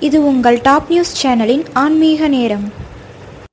இது உங்கள் top news சேனலின் ஆன்மீக நேரம்.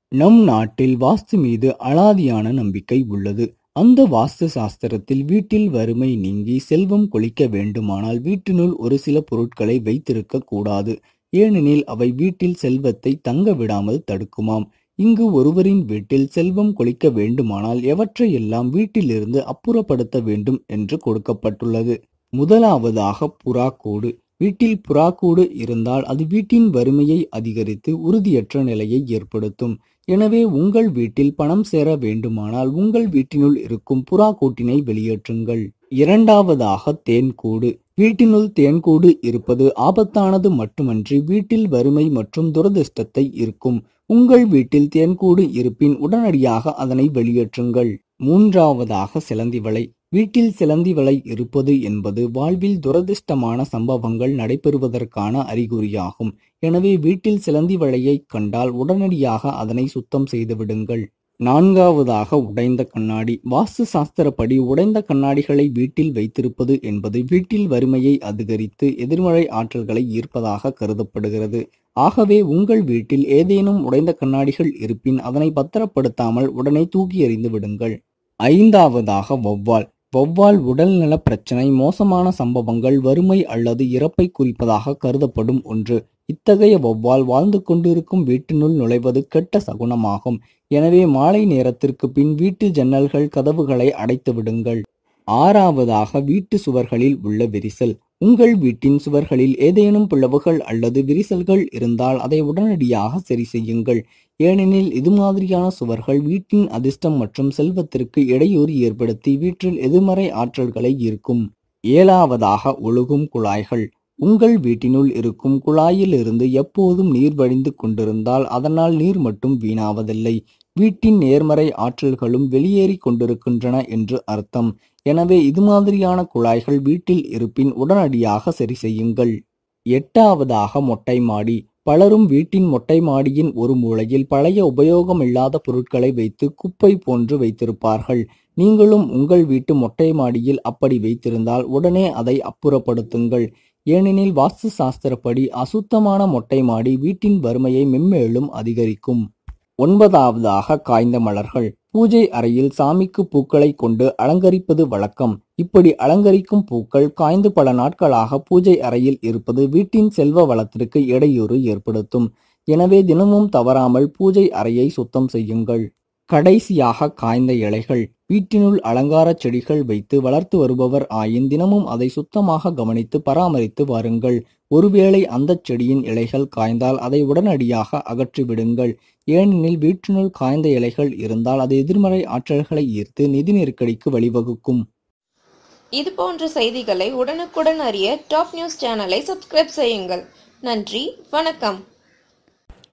நம் நாட்டில் வாஸ்து மீது அலாதியான நம்பிக்கை உள்ளது. அந்த வாஸ்து சாஸ்திரத்தில் வீட்டில் வறுமை நீங்கி செல்வம் கொளிக்க வேண்டுமானால் வீட்டினுள் ஒரு சில பொருட்களை வைத்திருக்க கூடாது. ஏனெனில் அவை வீட்டில் செல்வத்தை தங்க விடாமல் தடுக்குமாம். இங்கு ஒருவரின் வீட்டில் செல்வம் கொளிக்க வேண்டுமானால் எவற்றையெல்லாம் வீட்டிலிருந்து அப்புறப்படுத்த வேண்டும் என்று கொடுக்கப்பட்டுள்ளது. முதலாவதாக புறாக்கூடு வீட்டில் புறாக்கூடு இருந்தால் அது வீட்டின் வறுமையை அதிகரித்து உறுதியற்ற நிலையை ஏற்படுத்தும். எனவே உங்கள் வீட்டில் பணம் சேர வேண்டுமானால் உங்கள் வீட்டினுள் இருக்கும் புறா கூட்டினை வெளியேற்றுங்கள். இரண்டாவதாக தேன்கூடு வீட்டினுள் தேன்கூடு இருப்பது ஆபத்தானது மட்டுமன்றி வீட்டில் வறுமை மற்றும் துரதிர்ஷ்டத்தை இருக்கும் உங்கள் வீட்டில் தேன்கூடு இருப்பின் உடனடியாக அதனை வெளியேற்றுங்கள். மூன்றாவதாக சிலந்தி வலை வீட்டில் சிலந்தி வலை இருப்பது என்பது வாழ்வில் துரதிர்ஷ்டமான சம்பவங்கள் நடைபெறுவதற்கான அறிகுறியாகும். எனவே வீட்டில் சிலந்தி வலையை கண்டால் உடனடியாக அதனை சுத்தம் செய்து விடுங்கள். நான்காவதாக உடைந்த கண்ணாடி. வாஸ்து சாஸ்திரப்படி உடைந்த கண்ணாடிகளை வீட்டில் வைத்திருப்பது என்பது வீட்டில் வறுமையை அதிகரித்து எதிர்மறை ஆற்றல்களை ஈர்ப்பதாக கருதப்படுகிறது. ஆகவே உங்கள் வீட்டில் ஏதேனும் உடைந்த கண்ணாடிகள் இருப்பின் அதனை பத்திரப்படுத்தாமல் உடனே தூக்கி எறிந்து விடுங்கள். ஐந்தாவதாக வௌவால். வௌவால் உடல்நல பிரச்சினை மோசமான சம்பவங்கள் வறுமை அல்லது இறப்பை குறிப்பதாக கருதப்படும் ஒன்று. இத்தகைய வௌவால் வாழ்ந்து கொண்டிருக்கும் வீட்டினுள் நுழைவது கெட்ட சகுனமாகும். எனவே மாலை நேரத்திற்கு பின் வீட்டு ஜன்னல்கள் கதவுகளை அடைத்து விடுங்கள் ஆறாவதாக வீட்டு சுவர்களில் உள்ள விரிசல். உங்கள் வீட்டின் சுவர்களில் ஏதேனும் பிளவுகள் அல்லது விரிசல்கள் இருந்தால் அதை உடனடியாக சரி செய்யுங்கள். ஏனெனில் இது மாதிரியான சுவர்கள் வீட்டின் அதிர்ஷ்டம் மற்றும் செல்வத்திற்கு இடையூறு ஏற்படுத்தி வீட்டில் எதிர்மறை ஆற்றல்களை ஈர்க்கும். ஏழாவதாக ஒழுகும் குழாய்கள். உங்கள் வீட்டினுள் இருக்கும் குழாயில் இருந்து எப்போதும் நீர் வழிந்து கொண்டிருந்தால் அதனால் நீர் மட்டும் வீணாவதில்லை. வீட்டின் நேர்மறை ஆற்றல்களும் வெளியேறி கொண்டிருக்கின்றன என்று அர்த்தம். எனவே இது மாதிரியான குழாய்கள் வீட்டில் இருப்பின் உடனடியாக சரி செய்யுங்கள். எட்டாவதாக மொட்டை மாடி. பலரும் வீட்டின் மொட்டை மாடியின் ஒரு மூலையில் பழைய உபயோகமில்லாத பொருட்களை வைத்து குப்பை போன்று வைத்திருப்பார்கள். நீங்களும் உங்கள் வீட்டு மொட்டை மாடியில் அப்படி வைத்திருந்தால் உடனே அதை அப்புறப்படுத்துங்கள். ஏனெனில் வாஸ்து சாஸ்திரப்படி அசுத்தமான மொட்டை மாடி வீட்டின் வறுமையை மென்மேலும் அதிகரிக்கும். ஒன்பதாவதாக காய்ந்த மலர்கள். பூஜை அறையில் சாமிக்கு பூக்களை கொண்டு அலங்கரிப்பது வழக்கம். இப்படி அலங்கரிக்கும் பூக்கள் காய்ந்து பல நாட்களாக பூஜை அறையில் இருப்பது வீட்டின் செல்வ வளத்திற்கு இடையூறு ஏற்படுத்தும். எனவே தினமும் தவறாமல் பூஜை அறையை சுத்தம் செய்யுங்கள். கடைசியாக காய்ந்த இலைகள். வீட்டினுள் அலங்காரச் செடிகள் வைத்து வளர்த்து வருபவர் ஆயின் தினமும் அதை சுத்தமாக கவனித்து பராமரித்து வாருங்கள். ஒருவேளை அந்த செடியின் இலைகள் காய்ந்தால் அதை உடனடியாக அகற்றிவிடுங்கள் ஏனெனில் வீட்டினுள் காய்ந்த இலைகள் இருந்தால் அது எதிர்மறை ஆற்றல்களை ஈர்த்து நிதி நெருக்கடிக்கு வழிவகுக்கும். இது போன்ற செய்திகளை உடனுக்குடன் அறிய டாப் நியூஸ் சேனலை சப்ஸ்கிரைப் செய்யுங்கள். நன்றி வணக்கம்.